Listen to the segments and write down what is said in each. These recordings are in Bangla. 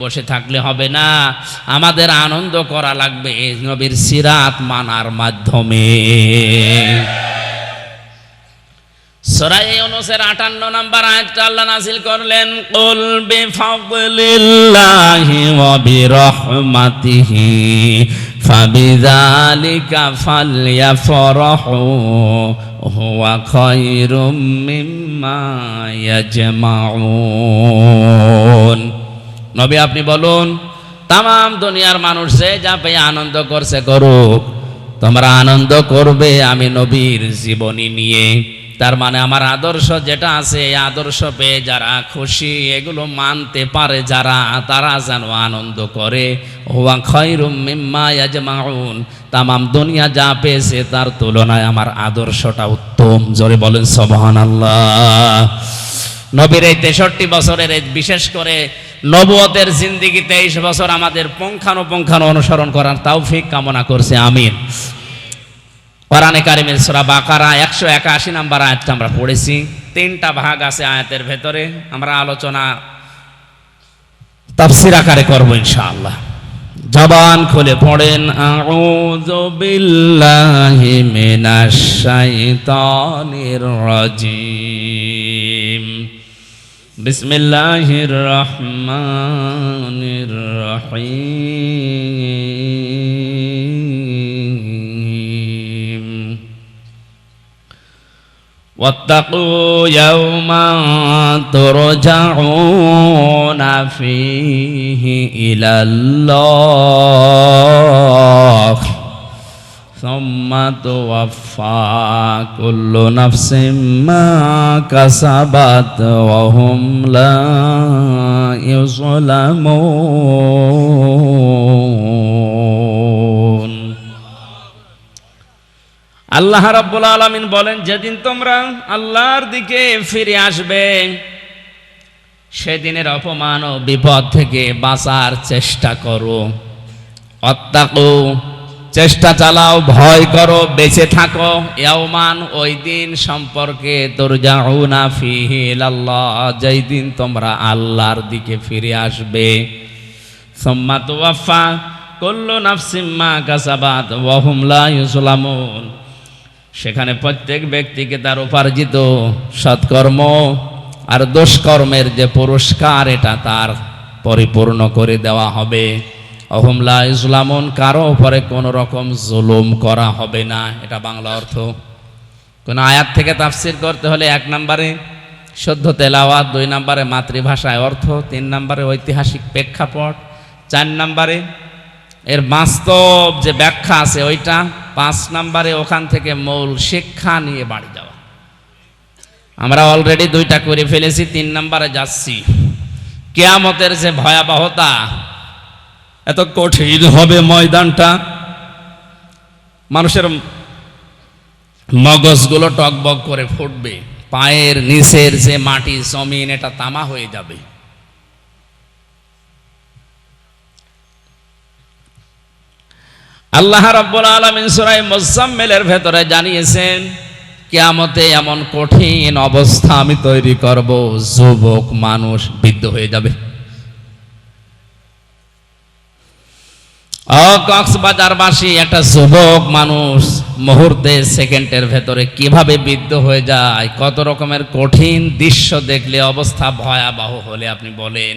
বসে থাকলে হবে না। আমাদের আনন্দ করা লাগবে নবীর সিরাত মানার মাধ্যমে। আটান্ন করলেন নবী আপনি বলুন তাম দুনিয়ার মানুষ যে যা পেয়ে আনন্দ করছে করুক, তোমরা আনন্দ করবে আমি নবীর জীবনী নিয়ে। তার মানে আমার আদর্শ যেটা আছে, এই আদর্শ পেয়ে যারা খুশি, এগুলো মানতে পারে যারা, তারা যেন আনন্দ করে। হুয়া খৈরুম মিম্মা তামাম দুনিয়া যা পেয়েছে, তার তুলনায় আমার আদর্শটা উত্তম। জোরে বলেন, সুবহানাল্লাহ। নবীর এই তেষট্টি বছরের বিশেষ করে নবুয়তের জিন্দিগি তেইশ বছর আমাদের পুঙ্খানুপুঙ্খানু অনুসরণ করার তাওফিক কামনা করছে, আমিন। কোরআনে কারিমের সূরা বাকারা একশো একাশি নাম্বার আয়াতটা আমরা পড়েছি। তিনটা ভাগ আছে আয়াতের ভেতরে। আমরা আলোচনা, তাফসির আকারে করব ইনশাআল্লাহ। জবান খুলে পড়েন, আউযু বিল্লাহি মিনাশ শাইতানির রাজিম। بسم الله الرحمن الرحيم واتقوا يوما ترجعون فيه إلى الله ثم توفى كل نفس ما كسبت وهم لا يظلمون আল্লাহ রাব্বুল আলামিন বলেন যেদিন তোমরা আল্লাহর দিকে ফিরে আসবে সেদিনের অপমান ও বিপদ থেকে বাঁচার চেষ্টা করো অত্যাকু চেষ্টা চালাও, ভয় করো, বেঁচে থাকো। ইয়াওমান ওই দিন সম্পর্কে তোর যাউনা ফিহি আল্লাহ যেই দিন তোমরা আল্লাহর দিকে ফিরে আসবে। সম্মা তুওয়াফা, কুল্লু নাফসিম মা কাসাবাত, ওয়া হুম সেখানে প্রত্যেক ব্যক্তিকে তার উপার্জিত সৎকর্ম আর দুষ্কর্মের যে পুরস্কার, এটা তার পরিপূর্ণ করে দেওয়া হবে। অহমলা ইসলামন কারও উপরে কোনো রকম জুলুম করা হবে না। এটা বাংলা অর্থ। কোন আয়াত থেকে তাফসির করতে হলে এক নম্বরে সদ্য তেলাওয়াত, দুই নম্বরে মাতৃভাষায় অর্থ, তিন নম্বরে ঐতিহাসিক প্রেক্ষাপট, চার নম্বরে এর বাস্তব যে ব্যাখ্যা আছে ওইটা, পাঁচ নম্বরে ওখান থেকে মূল শিক্ষা নিয়ে বাড়ি যাওয়া। আমরা অলরেডি দুইটা করে ফেলেছি, তিন নম্বরে যাচ্ছি। কেয়ামতের যে ভয়াবহতা এত কঠিন হবে ময়দানটা। মানুষের মগজগুলো টকবক করে ফুটবে। পায়ের নিচের যে মাটি, জমিন, এটা তামা হয়ে যাবে। আল্লাহ রাব্বুল আলামিন সূরা মুজাম্মিলের ভেতরে জানিয়েছেন, কিয়ামতে এমন কঠিন অবস্থা আমি তৈরি করব, যুবক, মানুষ বৃদ্ধ হয়ে যাবে। কক্সবাজারবাসী, একটা যুবক মানুষ মুহূর্তে সেকেন্ডের ভেতরে কীভাবে বৃদ্ধ হয়ে যায়, কত রকমের কঠিন দৃশ্য দেখলে অবস্থা ভয়াবহ হলে আপনি বলেন।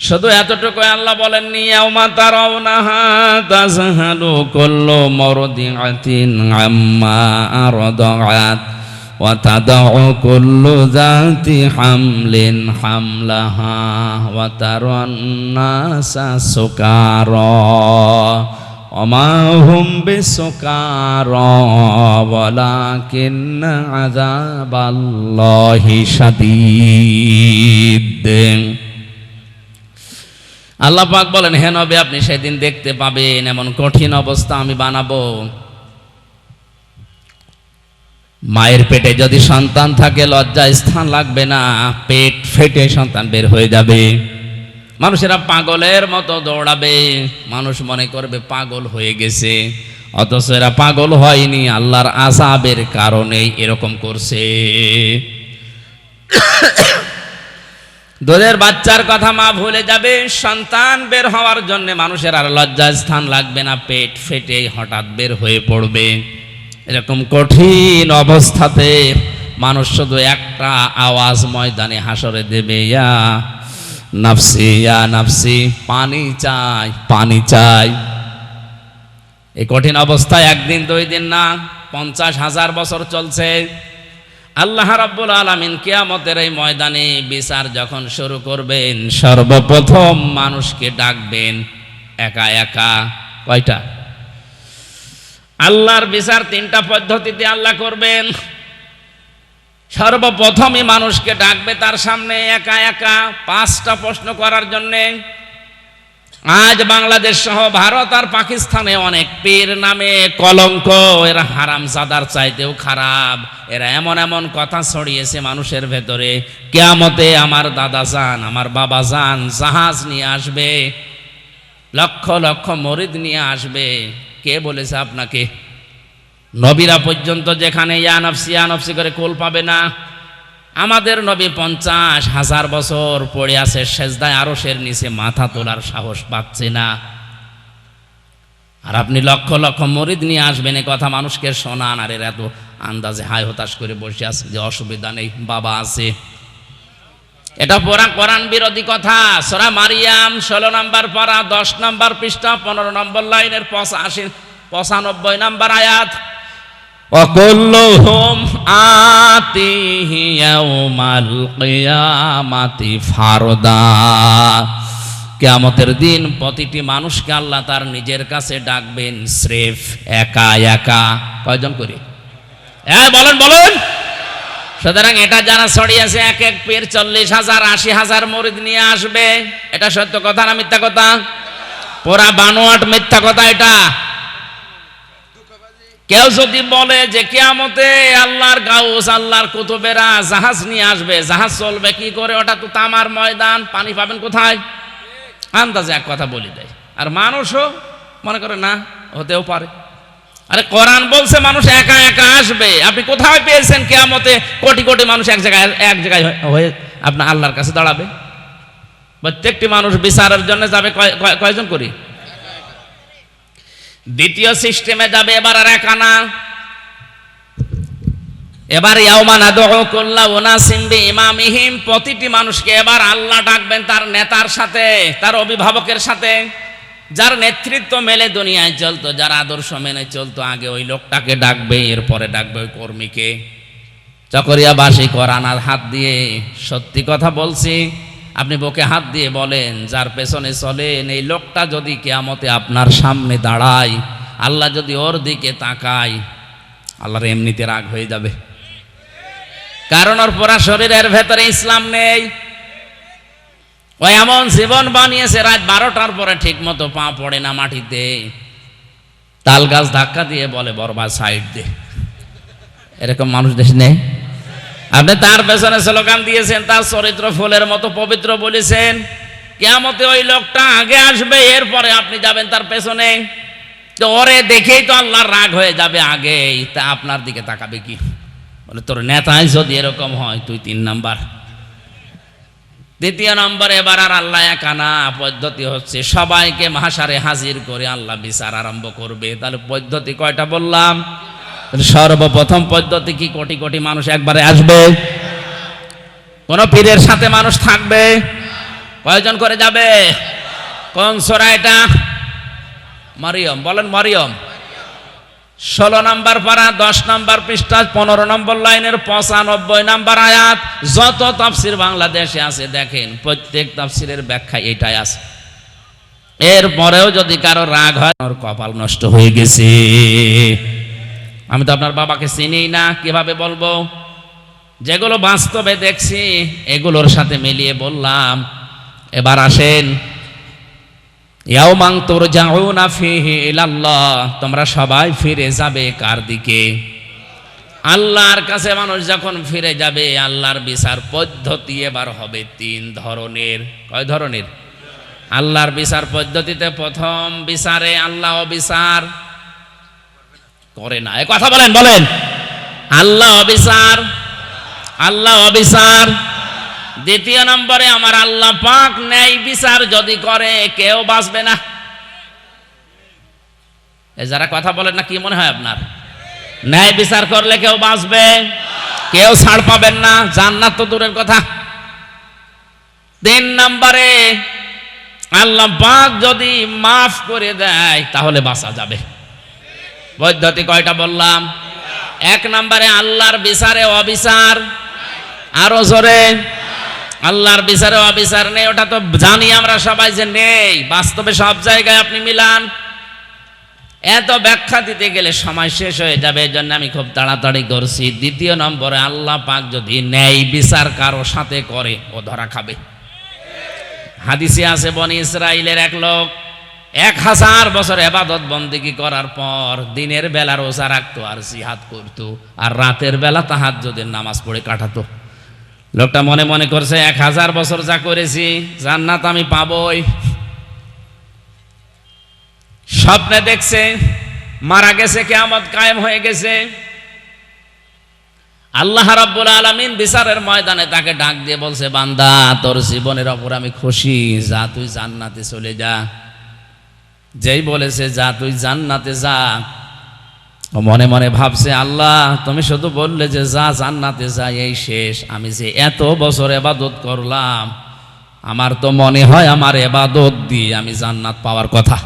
শুধু এতটুকু আল্লাহ বলেননি, ইয়াউমা তারাউনাহা তাজহালু কুল্লু ওয়া তাদাউ কুল্লু যাতি হামলিন হামলাহা ওয়া তারান নাসা সুকারা وما هم بسكارى ولكن عذاب الله شديد আল্লাহ পাক বলেন হে নবী আপনি সেদিন দেখতে পাবেন এমন কঠিন অবস্থা আমি বানাবো মায়ের পেটে যদি সন্তান থাকে লজ্জা স্থান লাগবে না, পেট ফেটে সন্তান বের হয়ে যাবে। মানুষেরা পাগলের মতো দৌড়াবে, মানুষ মনে করবে পাগল হয়ে গেছে। অথচ এরা পাগল হয়নি, আল্লাহর আজাবের কারণেই এরকম করছে। দুধের বাচ্চার কথা মা ভুলে যাবে, সন্তান বের হওয়ার জন্য মানুষের আর লজ্জা স্থান লাগবে না, পেট ফেটে হঠাৎ বের হয়ে পড়বে। এরকম কঠিন অবস্থাতে মানুষ শুধু একটা আওয়াজ ময়দানে হাসরে দেবে, ইয়া নাফসি ইয়া নাফসি, পানি চাই পানি চাই। এই কঠিন অবস্থায় একদিন, দুই দিন না, পঞ্চাশ হাজার বছর চলছে। আল্লাহ রাব্বুল আলামিন কিয়ামতের এই ময়দানে বিচার যখন শুরু করবেন, সর্বপ্রথম মানুষকে ডাকবেন, একা একা, কয়টা? আল্লাহর বিচার তিনটা পদ্ধতিতে আল্লাহ করবেন। সর্বপ্রথমই মানুষকে ডাকবে তার সামনে একা একা পাঁচটা প্রশ্ন করার জন্যে। আজ বাংলাদেশ সহ ভারত আর পাকিস্তানে অনেক পীর নামে কলঙ্ক, এরা হারাম সাদার চাইতেও খারাপ। এরা এমন এমন কথা ছড়িয়েছে মানুষের ভেতরে, কেয়ামতে আমার দাদা যান, আমার বাবা যান, জাহাজ নিয়ে আসবে, লক্ষ লক্ষ মরিদ নিয়ে আসবে। কে বলেছে আপনাকে? নবীরা পর্যন্ত যেখানে ইয়ানফসি ইয়ানফসি করে কোল পাবে না। আমাদের নবী পঞ্চাশ হাজার বছর পড়ে আছে, সেজদায় আরসের নিচে মাথা তোলার সাহস পাচ্ছে না। আর আপনি লক্ষ লক্ষ মরিদ নিয়ে আসবেন, এ কথা মানুষকে শোনান। আর এরা এত আন্দাজে হায় হতাশ করে বসে আছে যে অসুবিধা নেই, বাবা আছে। এটা পড়া কোরআন বিরোধী কথা। সোরা মারিয়াম ষোলো নম্বর পড়া দশ নম্বর পৃষ্ঠা, পনেরো নম্বর লাইনের পঁচাশি পঁচানব্বই নম্বর আয়াত। কেমতের ফারদা। কেয়ামতের দিন প্রতিটি মানুষকে আল্লাহ তার নিজের কাছে ডাকবেন, স্রেফ একা একা। কয়জন করি? হ্যাঁ বলেন বলেন। সুতরাং এটা যারা ছড়িয়েছে এক এক পের চল্লিশ হাজার, আশি হাজার মরিদ নিয়ে আসবে। এটা সত্য কথা না মিথ্যা কথা? পোড়া বানোয়াট মিথ্যা কথা এটা। কেউ যদি বলে যে কেয়ামতে আল্লাহর গাউস, আল্লাহর কুতুবেরা জাহাজ নিয়ে আসবে, জাহাজ চলবে কি করে? ওটা তো তামার ময়দান, পানি পাবেন কোথায়? আন্দাজে এক কথা বলি দেয়। আর মানুষও মনে করে, না, হতেও পারে। আরে কোরআন বলছে মানুষ একা একা আসবে। আপনি কোথায় পেয়েছেন কেয়ামতে? কোটি কোটি মানুষ এক জায়গায় এক জায়গায় হয়ে আপনার আল্লাহর কাছে দাঁড়াবে। প্রত্যেকটি মানুষ বিচারের জন্য যাবে কয়- কয়- কয়জন করি? দ্বিতীয় সিস্টেমে যাবে, এবার আর একা না। এবার ইমামিহিম প্রতিটি মানুষকে এবার আল্লাহ ডাকবেন তার নেতার সাথে, তার অভিভাবকের সাথে। যার নেতৃত্ব মেলে দুনিয়ায় চলতো, যার আদর্শ মেনে চলতো, আগে ওই লোকটাকে ডাকবে, এরপরে ডাকবে ওই কর্মীকে। চকরিয়াবাসী করানার হাত দিয়ে সত্যি কথা বলছি। আপনি বুকে হাত দিয়ে বলেন, যার পেছনে চলেন, এই লোকটা যদি কেয়ামতে আপনার সামনে দাঁড়ায়, আল্লাহ যদি ওর দিকে তাকায়, আল্লাহর এমনিতে রাগ হয়ে যাবে। কারণ ওর পুরা শরীরের ভেতরে ইসলাম নেই। ও এমন জীবন বানিয়েছে, রাত বারোটার পরে ঠিক মতো পা পড়ে না মাটিতে। তাল গাছ ধাক্কা দিয়ে বলে, বরবাদ সাইড দে। এরকম মানুষ দেশ নেই। আপনি তার পেছনে স্লোগান দিয়েছেন, তার চরিত্র ফুলের মতো পবিত্র বলেছেন। কেমতে ওই লোকটা আগে আসবে, এরপরে আপনি যাবেন তার পেছনে। তো ওরে দেখেই তো আল্লাহর রাগ হয়ে যাবে আগেই। তা আপনার দিকে তাকাবে কি? বলে, তোর নেতাই যদি এরকম হয়, তুই তিন নাম্বার। দ্বিতীয় নম্বর, এবার আর আল্লাহ একানা পদ্ধতি হচ্ছে সবাইকে মহাসারে হাজির করে আল্লাহ বিচার আরম্ভ করবে। তাহলে পদ্ধতি কয়টা বললাম? সর্বপ্রথম পদ্ধতি কি? কোটি কোটি মানুষ একবারে আসবে। কোন পীরের সাথে মানুষ থাকবে? কয়জন করে যাবে? কোন সোরা এটা? মারিয়ম, বলেন মারিয়ম। ষোলো নম্বর পারা, দশ নম্বর পৃষ্ঠা, পনেরো নম্বর লাইনের পঁচানব্বই নম্বর আয়াত। যত তাফসির বাংলাদেশে আছে, দেখেন, প্রত্যেক তাফসিরের ব্যাখ্যা এটাই আছে। এরপরেও যদি কারও রাগ হয় ওর কপাল নষ্ট হয়ে গেছে। আমি তো আপনার বাবাকে চিনি না, কীভাবে বলব? যেগুলো বাস্তবে দেখছি, এগুলোর সাথে মিলিয়ে বললাম। এবার আসেন ইয়াউমাং তুরজাউনা ফিহি ইলাল্লাহ, তোমরা সবাই ফিরে যাবে কার দিকে? আল্লাহর কাছে মানুষ যখন ফিরে যাবে, আল্লাহর বিচার পদ্ধতি এবার হবে তিন ধরনের। কয় ধরনের? আল্লাহর বিচার পদ্ধতিতে প্রথম বিচারে আল্লাহ বিচার করে না। এ কথা বলেন বলেন। আল্লাহ অবিচার আল্লাহ অবিচার দ্বিতীয় নম্বরে, আমার আল্লাহ পাক ন্যায় বিচার যদি করে, কেউ বাঁচবে না। যারা কথা বলেন না, কি মনে হয় আপনার? ন্যায় বিচার করলে কেউ বাঁচবে, কেউ ছাড় পাবেন না, জান্নাত তো দূরের কথা। তিন নম্বরে, আল্লাহ পাক যদি মাফ করে দেয়, তাহলে বাঁচা যাবে। পদ্ধতি কয়টা বললাম? এক নম্বরে, আল্লাহর বিচারে অবিচার। আরও জোরে। আল্লাহর বিচারে অবিচার নেই, ওটা তো জানি আমরা সবাই যে নেই। বাস্তবে সব জায়গায় আপনি মিলান। এত ব্যাখ্যা দিতে গেলে সময় শেষ হয়ে যাবে, এই জন্য আমি খুব তাড়াতাড়ি করছি। দ্বিতীয় নম্বরে, আল্লাহ পাক যদি ন্যায় বিচার কারও সাথে করে, ও ধরা খাবে। হাদিসে আছে, বনি ইসরায়েলের এক লোক এক হাজার বছর এবাদত বন্দিগি করার পর দিনের বেলা রোজা রাখতো আর জিহাদ করতো, আর রাতের বেলা তাহার যদি নামাজ পড়ে কাটাতো। লোকটা মনে মনে করছে, এক হাজার বছর যা করেছি, জান্নাত আমি পাবই। স্বপ্নে দেখছে, মারা গেছে, কেয়ামত কায়েম হয়ে গেছে। আল্লাহ রাব্বুল আলামিন বিচারের ময়দানে তাকে ডাক দিয়ে বলছে, বান্দা, তোর জীবনের ওপর আমি খুশি, যা তুই জান্নাতে চলে যা। যেই বলেছে, যা তুই জান্নাতে যা মনে মনে ভাবছে, আল্লাহ, তুমি শুধু বললে যে যা জান্নাতে যা এই শেষ। আমি যে এত বছর এবাদত করলাম, আমার তো মনে হয় আমার এবাদত দিয়ে আমি জান্নাত পাওয়ার কথা।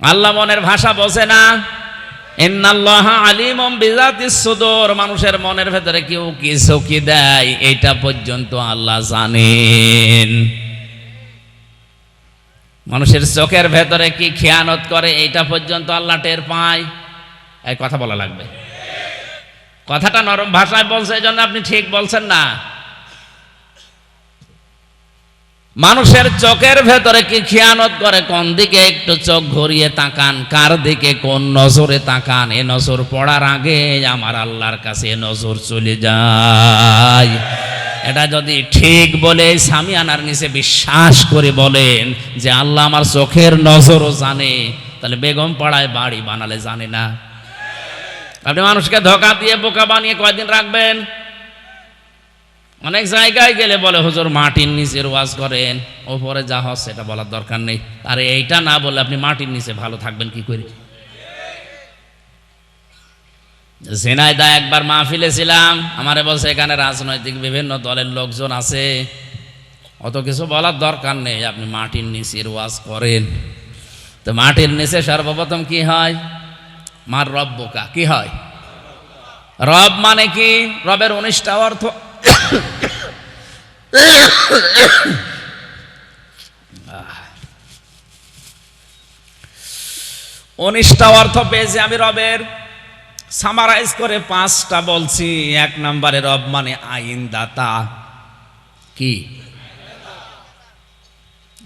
আল্লাহ মনের ভাষা বোঝে না। মানুষের মনের ভেতরে কেউ কি ঝুঁকি দেয় এইটা পর্যন্ত আল্লাহ জানেন। মানুষের চোখের ভেতরে কি খেয়ানত করে এইটা পর্যন্ত আল্লাহ টের পায়। এই কথা বলা লাগবে। কথাটা নরম ভাষায় বলছে, এই জন্য আপনি ঠিক বলছেন না। মানুষের চোখের ভেতরে কি খেয়ানত করে? কোন দিকে একটু চোখ ঘুরিয়ে তাকান? কার দিকে কোন নজরে তাকান? এ নজর পড়ার আগে আমার আল্লাহর কাছে এ নজর চলে যায়। এটা যদি ঠিক বলে সামিয়ানার নিচে বিশ্বাস করে বলেন যে আল্লাহ আমার চোখের নজরও জানে, তাহলে বেগম পাড়ায় বাড়ি বানালে জানে না। আপনি মানুষকে ধোকা দিয়ে বোকা বানিয়ে কয়দিন রাখবেন? অনেক জায়গায় গেলে বলে, হুজুর, মাটির নিচে ওয়াজ করেন, ওপরে যা হচ্ছে সেটা বলার দরকার নেই। আরে এইটা না বলে আপনি মাটির নিচে ভালো থাকবেন কি করে? ঝিনাইদা একবার মাহফিলে ছিলাম, আমারে বলছে, এখানে রাজনৈতিক বিভিন্ন দলের লোকজন আছে, অত কিছু বলার দরকার নেই, আপনি মাটির নিচের ওয়াজ করেন। তো মাটির নিচে সর্বপ্রথম কি হয়? মার রব বোকা, কি হয়? রব মানে কি? রবের উনিশটা অর্থ উনিশটা অর্থ পেয়েছি আমি রবের। সামারাইজ করে পাঁচটা বলছি। এক নম্বরে রব মানে আইন দাতা কি?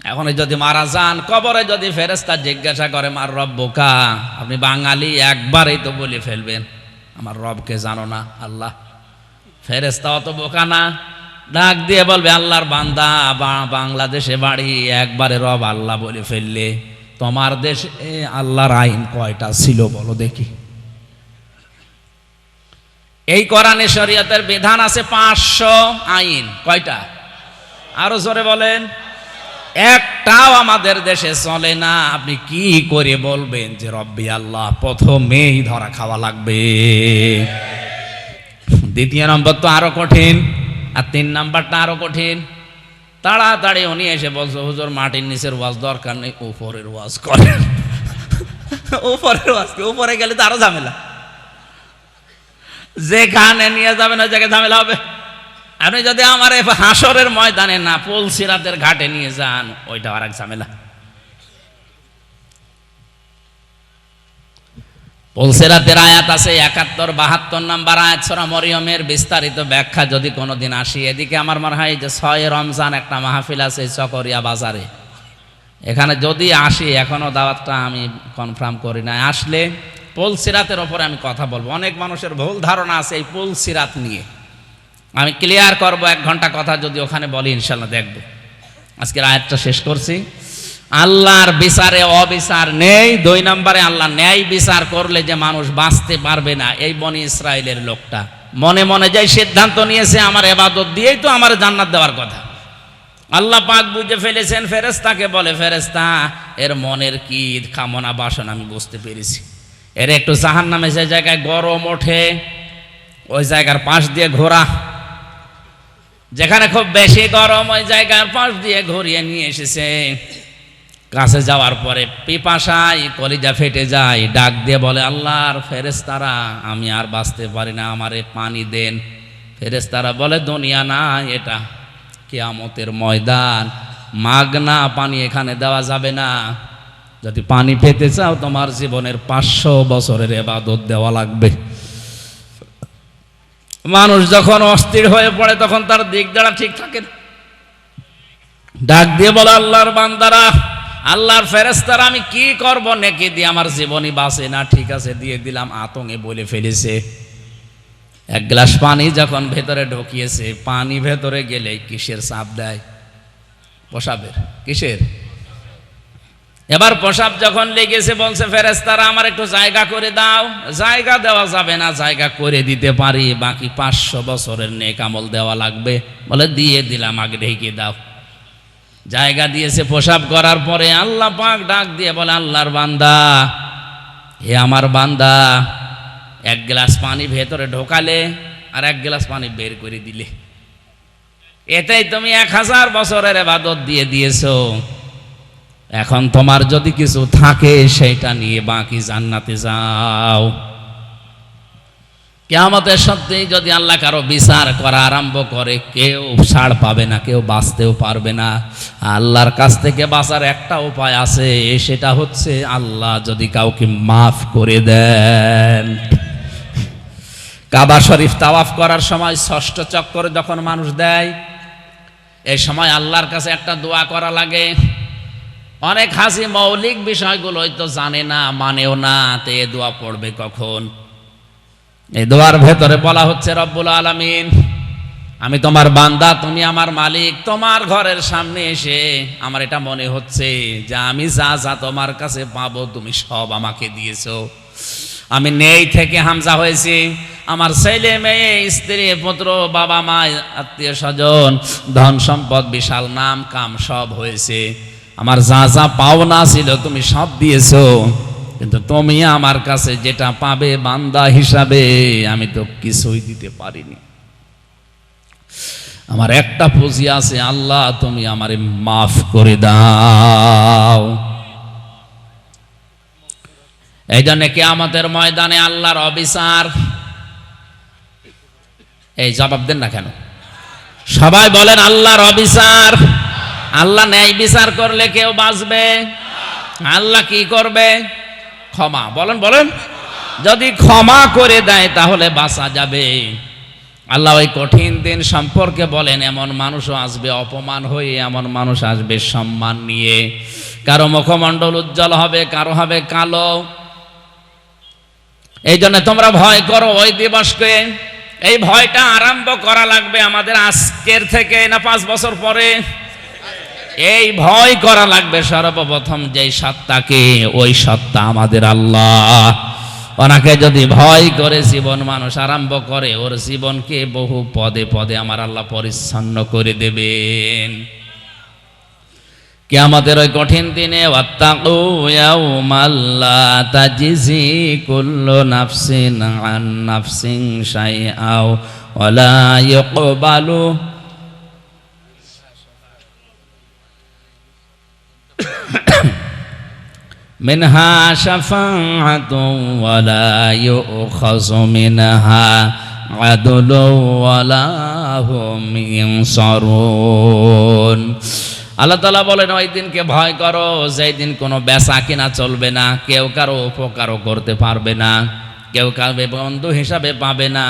এখন যদি মারা যান, কবরে যদি ফেরেস্তা জিজ্ঞাসা করে, মার রব বোকা? আপনি বাঙালি, একবারেই তো বলে ফেলবেন, আমার রবকে জানো না, আল্লাহ। ফেরেস্তা অত বোকা না, ডাক দিয়ে বলবে, আল্লাহর বান্দা বাংলাদেশে বাড়ি, একবারে রব আল্লাহ বলে ফেললে। তোমার দেশে আল্লাহর আইন কয়টা ছিল বলো দেখি। এই কোরআনে শরীয়তের বিধান আছে পাঁচশো আইন, কয়টা? আরও জোরে বলেন। একটাও আমাদের দেশে চলে না। আপনি কি করে বলবেন যে, রব্বি আল্লাহ, প্রথমেই ধরা খাওয়া লাগবে দ্বিতীয় নম্বর তো আরও কঠিন, আর তিন নাম্বারটা আরও কঠিন। তাড়াতাড়ি উনি এসে বলছে, হুজুর, মাটির নিচের ওয়াজ দরকার নেই, উপরের ওয়াজ করেন। উপরের ওয়াজ উপরে গেলে তো আরও ঝামেলা। যেখানে নিয়ে যাবেন, ওই জায়গায় ঝামেলা হবে। আপনি যদি আমার হাসরের ময়দানে না পুলসিরাতের ঘাটে নিয়ে যান ওইটা আর এক ঝামেলা পুলসিরাতের আয়াত আছে, একাত্তর, বাহাত্তর নাম্বার আয়াত সরা মরিয়মের বিস্তারিত ব্যাখ্যা যদি কোনোদিন আসি। এদিকে আমার মনে হয় যে ছয় রমজান একটা মাহফিল আছে চকরিয়া বাজারে। এখানে যদি আসি, এখনও দাওয়াতটা আমি কনফার্ম করি না আসলে পোল সিরাতের ওপরে আমি কথা বলব। অনেক মানুষের ভুল ধারণা আছে এই পোল সিরাত নিয়ে। আমি ক্লিয়ার করব এক ঘণ্টা কথা যদি ওখানে বলি ইনশাল্লাহ দেখব। আজকের আয়াতটা শেষ করছি। আল্লাহর বিচারে অবিচার নেই, দুই নম্বরে আল্লাহ ন্যায় বিচার করলে যে মানুষ বাঁচতে পারবে না, এই বনি ইসরায়েলের লোকটা। মনে মনে যাই সিদ্ধান্ত নিয়েছে, আমার এবাদত দিয়েই তো আমার জান্নাত দেওয়ার কথা। আল্লাহ পাক বুঝে ফেলেছেন ফেরেস্তাকে বলে ফেরেস্তা এর মনের কি কামনা, বাসন আমি বুঝতে পেরেছি। এর একটু জাহান নামে যে জায়গায় গরম ওঠে, ওই জায়গার পাশ দিয়ে ঘোরা যেখানে খুব বেশি গরম, ওই জায়গার পাশ দিয়ে ঘুরিয়ে নিয়ে এসেছে। কাছে যাওয়ার পরে পিপাসায় কলিজা ফেটে যায়, ডাক দিয়ে বলে, আল্লাহর ফেরেস্তারা আমি আর বাঁচতে পারি না, আমারে পানি দেন। ফেরেস্তারা বলে, দুনিয়া না, এটা কেয়ামতের ময়দান। মাগনা পানি এখানে দেওয়া যাবে না। যদি পানি পেতে চাও, তোমার জীবনের পাঁচশো বছরের এবাদত দেওয়া লাগবে। মানুষ যখন অস্থির হয়ে পড়ে, তখন তার দিক দ্বারা ঠিক থাকে না। ডাক দিয়ে বলে, আল্লাহর বান্দারা, আল্লাহর ফেরেস্তারা আমি কি করব? নেকি দিয়ে আমার জীবনই বাঁচে না। ঠিক আছে, দিয়ে দিলাম, আতঙ্কে বলে ফেলেছে। এক গ্লাস পানি যখন ভেতরে ঢুকিয়েছে, পানি ভেতরে গেলে কিসের চাপ দেয়? পোশাবের কিসের? এবার পোশাব যখন লেগেছে, বলছে ফেরেস্তারা আমার একটু জায়গা করে দাও। জায়গা দেওয়া যাবে না, জায়গা করে দিতে পারি, বাকি পাঁচশো বছরের নেক আমল দেওয়া লাগবে। বলে, দিয়ে দিলাম, আগে ঢেকে দাও। জায়গা দিয়েছে পোশাব করার পরে আল্লাহ পাক ডাক দিয়ে বলে, আল্লাহর বান্দা হে আমার বান্দা, এক গ্লাস পানি ভেতরে ঢোকালে আর এক গ্লাস পানি বের করে দিলে। এতেই তুমি এক হাজার বছরের এবাদত দিয়ে দিয়েছ। এখন তোমার যদি কিছু থাকে, সেটা নিয়ে বাকি জান্নাতে যাও। কেয়ামতের সত্যি যদি আল্লাহ কারও বিচার করা আরম্ভ করে, কেউ ছাড় পাবে না, কেউ বাঁচতেও পারবে না। আল্লাহর কাছ থেকে বাঁচার একটা উপায় আছে, সেটা হচ্ছে আল্লাহ যদি কাউকে মাফ করে দেন। কাবা শরীফ তাওয়াফ করার সময় ষষ্ঠ চক্কর যখন মানুষ দেয়, এই সময় আল্লাহর কাছে একটা দোয়া করা লাগে। অনেক হাসি মৌলিক বিষয়গুলো তো জানে না, মানেও না, তে দোয়া পড়বে কখন? এই দোয়ার ভেতরে বলা হচ্ছে, রব্বুল আলামিন, আমি তোমার বান্দা, তুমি আমার মালিক, তোমার ঘরের সামনে এসে আমার এটা মনে হচ্ছে যে আমি যা যা তোমার কাছে পাবো, তুমি সব আমাকে দিয়েছ। আমি নেই থেকে হামজা হয়েছি। আমার ছেলে, মেয়ে, স্ত্রী, পুত্র, বাবা, মা আত্মীয় স্বজন ধন সম্পদ বিশাল নাম কাম সব হয়েছে। আমার যা যা পাওনা ছিল তুমি সব দিয়েছ। কিন্তু তুমি আমার কাছে যেটা পাবে বান্দা হিসাবে আমি তো কিছুই দিতে পারিনি। আমার একটা পুঁজি আছে, আল্লাহ, তুমি আমারে মাফ করে দাও। এই জন্য কে আমাদের ময়দানে আল্লাহর অবিচার। এই জবাব দেন না কেন? সবাই বলেন আল্লাহর অবিচার। আল্লাহ ন্যায় বিচার করলে কেউ বাঁচবে? আল্লাহ কি করবে? ক্ষমা। বলেন বলেন। যদি ক্ষমা করে দেয়, তাহলে বাঁচা যাবে। আল্লাহ ওই কঠিন দিন সম্পর্কে বলেন, এমন মানুষও আসবে, অপমান হয়ে এমন মানুষ আসবে সম্মান নিয়ে। কারও মুখমণ্ডল উজ্জ্বল হবে, কারও হবে কালো। এই জন্য তোমরা ভয় করো ওই দিবসকে। এই ভয়টা আরম্ভ করা লাগবে আমাদের আজকের থেকে, না পাঁচ বছর পরে। এই ভয় করা লাগবে সর্বপ্রথম যেই সত্তাকে, ওই সত্তা আমাদের আল্লাহ। ওনাকে যদি ভয় করে জীবন মানুষ আরম্ভ করে, ওর জীবনকে বহু পদে পদে আমার আল্লাহ পরিচ্ছন্ন করে দেবেন। কে আমাদের ওই কঠিন দিনে নাফসিন আন নাফসিন শাইআও, ওয়ালা ইউকবালু منها شفاعة ولا يؤخذ منها عدل ولا هم ينصرون আল্লাহ তালা বলেন ওই দিনকে ভয় করো যেই দিন কোনো বেচা কিনা চলবে না কেউ কারো উপকারও করতে পারবে না কেউ কারো বন্ধু হিসাবে পাবে না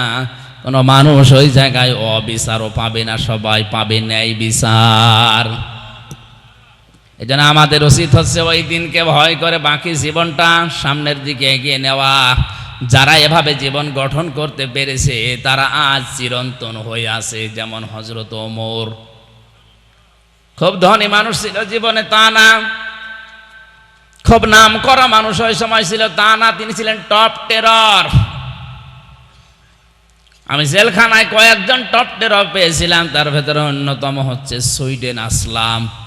কোনো মানুষ ওই জায়গায় অবিচারও পাবে না সবাই পাবে ন্যায় বিচার এই জন্য আমাদের উচিত হচ্ছে ওই দিনকে ভয় করে বাকি জীবনটা সামনের দিকে এগিয়ে নেওয়া। যারা এভাবে জীবন গঠন করতে পেরেছে, তারা আজ চিরন্তন হয়ে আছে, যেমন হজরত ওমর। খুব ধনী মানুষ ছিল জীবনে, তা না। খুব নাম করা মানুষ ওই সময় ছিল, তা না, তিনি ছিলেন টপ টেরর আমি জেলখানায় কয়েকজন টপ টেরর পেয়েছিলাম, তার ভেতরে অন্যতম হচ্ছে সুইডেন আসলাম।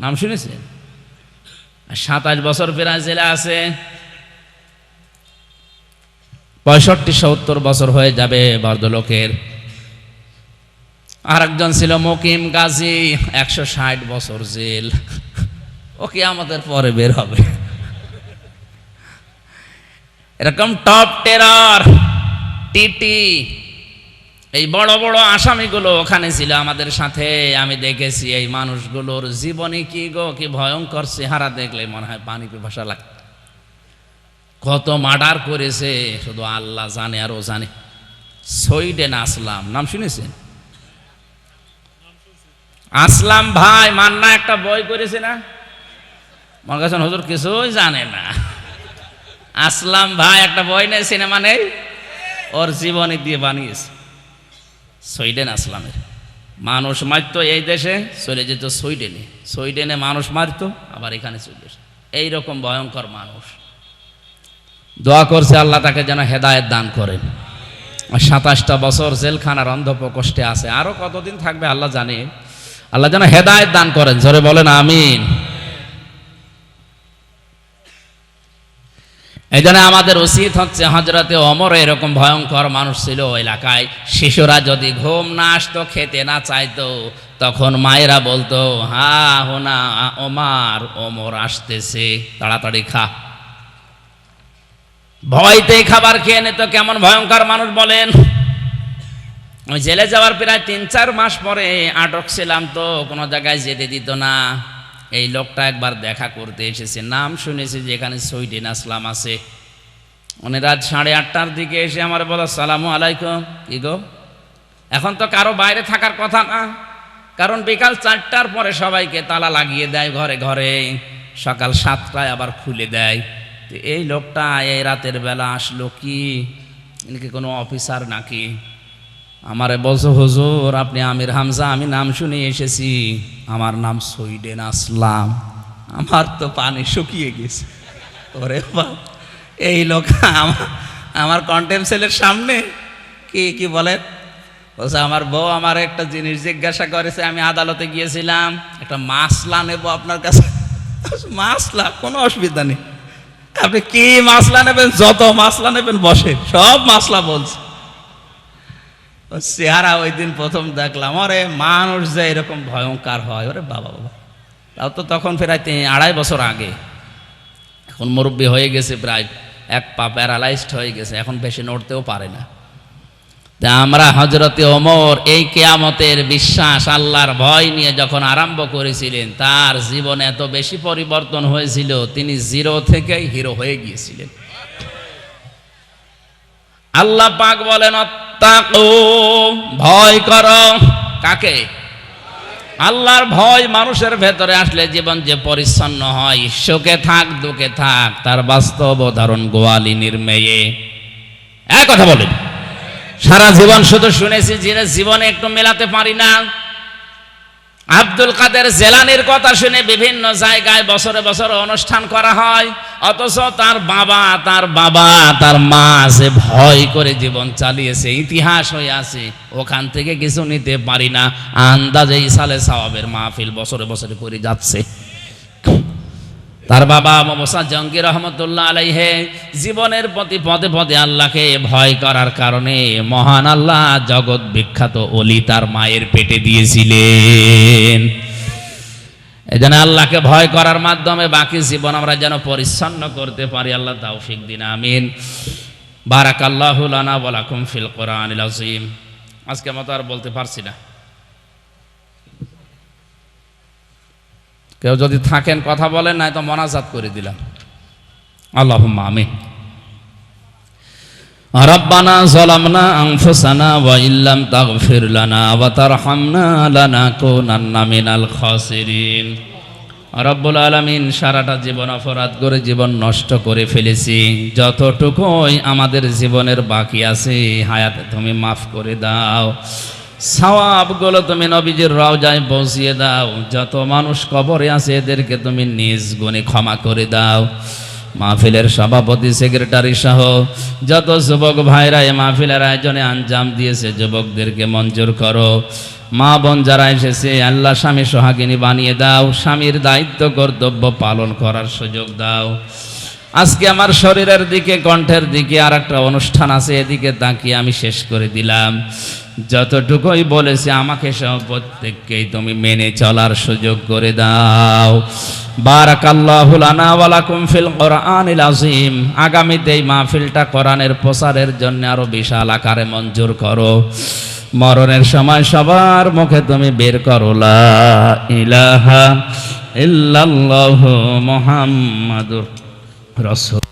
নাম শুনেছেন? সাতাশ বছর প্রায় জেলে আছে। পঁয়ষট্টি, সত্তর বছর হয়ে যাবে ভদ্রলোকের আর একজন ছিল মকিম গাজী, একশো ষাট বছর জেল। ওকে আমাদের পরে বের হবে। এরকম টপ টেরার টিটি এই বড় বড় আসামিগুলো ওখানে ছিল আমাদের সাথে। আমি দেখেছি এই মানুষগুলোর জীবনে কি গো, কি ভয়ঙ্কর চেহারা দেখলে মনে হয় পানি পিপাসা লাগ। কত মার্ডার করেছে, শুধু আল্লাহ জানে আর ও জানে। সইডেন আসলাম, নাম শুনেছেন? আসলাম ভাই, মান্না একটা বই করেছে না? মনে করছেন হুজুর কিছুই জানে না। আসলাম ভাই, একটা বই নেই, সিনেমা নেই? ওর জীবনী দিয়ে বানিয়েছে। সুইডেন আসলামের। মানুষ মারত এই দেশে, চলে যেত সুইডেনে। সুইডেনে মানুষ মারত, আবার এখানে চলে এসে এইরকম ভয়ঙ্কর মানুষ। দোয়া করছে আল্লাহ তাকে যেন হেদায়েত দান করেন। সাতাশটা বছর জেলখানার অন্ধপ্রকোষ্ঠে আছে। আরও কতদিন থাকবে আল্লাহ জানে। আল্লাহ যেন হেদায়েত দান করেন। জোরে বলেন, আমিন। এই জন্য আমাদের উচিত হচ্ছে হজরতে অমর এরকম ভয়ঙ্কর মানুষ ছিল এলাকায়। শিশুরা যদি ঘুম না আসতো, খেতে না চাইতো, তখন মায়েরা বলতো, হা, হোনা, ওমার, ওমর আসতেছে, তাড়াতাড়ি খা। ভয়তে খাবার খেয়ে নিত, কেমন ভয়ঙ্কর মানুষ বলেন। জেলে যাওয়ার প্রায় তিন চার মাস পরে আটক ছিলাম তো, কোনো জায়গায় যেতে দিত না। এই লোকটা একবার দেখা করতে এসেছে। নাম শুনেছি যে এখানে সৈদিন আসলাম আছে। উনি রাত সাড়ে আটটার দিকে এসে আমার বলো, সালামু আলাইকুম। কি গো? এখন তো কারও বাইরে থাকার কথা না। কারণ বিকাল চারটার পরে সবাইকে তালা লাগিয়ে দেয় ঘরে ঘরে। সকাল সাতটায় আবার খুলে দেয়। তো এই লোকটা এই রাতের বেলা আসলো কি? কি কোনো অফিসার নাকি? আমারে বলছো, হুজুর, আপনি আমির হামজা, আমি নাম শুনে এসেছি। আমার নাম সৈডেন আসলাম। আমার তো পানি শুকিয়ে গেছে। ওরে এই লোক আমার কন্টেম সেলের সামনে? কি কি বলে? বলছে, আমার বউ আমার একটা জিনিস জিজ্ঞাসা করেছে, আমি আদালতে গিয়েছিলাম। একটা মাসলা নেব আপনার কাছে। মাসলা কোনো অসুবিধা নেই। আপনি কি মাসলা নেবেন, যত মাসলা নেবেন, বসে, সব মাসলা বলছে। চেহারা ওই দিন প্রথম দেখলাম আরে মানুষ যে এরকম ভয়ঙ্কর হয়, ওরে বাবা বাবা। তাও তো তখন প্রায় তিন, আড়াই বছর আগে। এখন মুরব্বী হয়ে গেছে প্রায়, এক পা প্যারালাইজড হয়ে গেছে, এখন বেশি নড়তেও পারে না। তা আমরা হজরতে ওমর এই কেয়ামতের বিশ্বাস, আল্লাহর ভয় নিয়ে যখন আরম্ভ করেছিলেন, তার জীবনে এত বেশি পরিবর্তন হয়েছিল, তিনি জিরো থেকেই হিরো হয়ে গিয়েছিলেন। আল্লাহ পাক বলেন ভয় কর। কাকে? আল্লাহর ভয় মানুষের ভেতরে আসলে জীবন যে পরিচ্ছন্ন হয়, সুখে থাক, দুঃখে থাক, তার বাস্তব ধারণ গোয়ালি নির্মেয়ে। এক কথা বলেন। সারা জীবন শুধু শুনেছি যে জীবনে একটু মেলাতে পারি না। আব্দুল কাদের জেলানির কথা শুনে বিভিন্ন জায়গায় বছরে বছরে অনুষ্ঠান করা হয়। অথচ তার বাবা তার বাবা, তার মা আছে ভয় করে জীবন চালিয়েছে, ইতিহাস হয়ে আছে, ওখান থেকে কিছু নিতে পারি না। আন্দাজে ইসালে সাওয়াবের মাহফিল বছরে বছরে করে যাচ্ছে। তার বাবা মোসা জঙ্গি রহমতুল্লাহ আলাইহে জীবনের প্রতি পদে পদে আল্লাহকে ভয় করার কারণে মহান আল্লাহ জগৎ বিখ্যাত অলি তার মায়ের পেটে দিয়েছিলেন। এজন্য আল্লাহকে ভয় করার মাধ্যমে বাকি জীবন আমরা যেন পরিচ্ছন্ন করতে পারি, আল্লাহ তৌফিক দিন, আমিন। বারাক আল্লাহ লানা ওয়ালাকুম ফিল কোরআন আজিম আজকে মতো আর বলতে পারছি না। কেউ যদি থাকেন কথা বলেন নাই তো মনাজাত করে দিলাম আল্লাহ আমি ربنا ظلمنا أنفسنا وإن لم تغفر لنا وترحمنا لنكونن من الخاسرين রব্বুল আলমিন সারাটা জীবন অপরাধ করে জীবন নষ্ট করে ফেলেছি যতটুকুই আমাদের জীবনের বাকি আছে হায়াতে তুমি মাফ করে দাও সওয়াবগুলো তুমি নবীজির রওজায় পৌঁছিয়ে দাও। যত মানুষ কবরে আছে, এদেরকে তুমি নিজ গুণে ক্ষমা করে দাও। মাহফিলের সভাপতি, সেক্রেটারি সহ যত যুবক ভাইরা এই মাহফিলের আয়োজনে আঞ্জাম দিয়েছে, যুবকদেরকে মঞ্জুর করো। মা বোন যারা এসেছে, আল্লাহ স্বামী সোহাগিনী বানিয়ে দাও। স্বামীর দায়িত্ব, কর্তব্য পালন করার সুযোগ দাও। আজকে আমার শরীরের দিকে, কণ্ঠের দিকে আর একটা অনুষ্ঠান আছে, এদিকে তাকিয়ে আমি শেষ করে দিলাম। যতটুকুই বলেছে আমাকে সহ প্রত্যেককেই তুমি মেনে চলার সুযোগ করে দাও। বারাকাল্লাহু লানা ওয়া লাকুম ফিল মাহফিলটা প্রচারের জন্য বিশাল আকারে মঞ্জুর করো। মরণের সময় সবার মুখে তুমি বের করো, লা ইলাহা ইল্লাল্লাহু Graças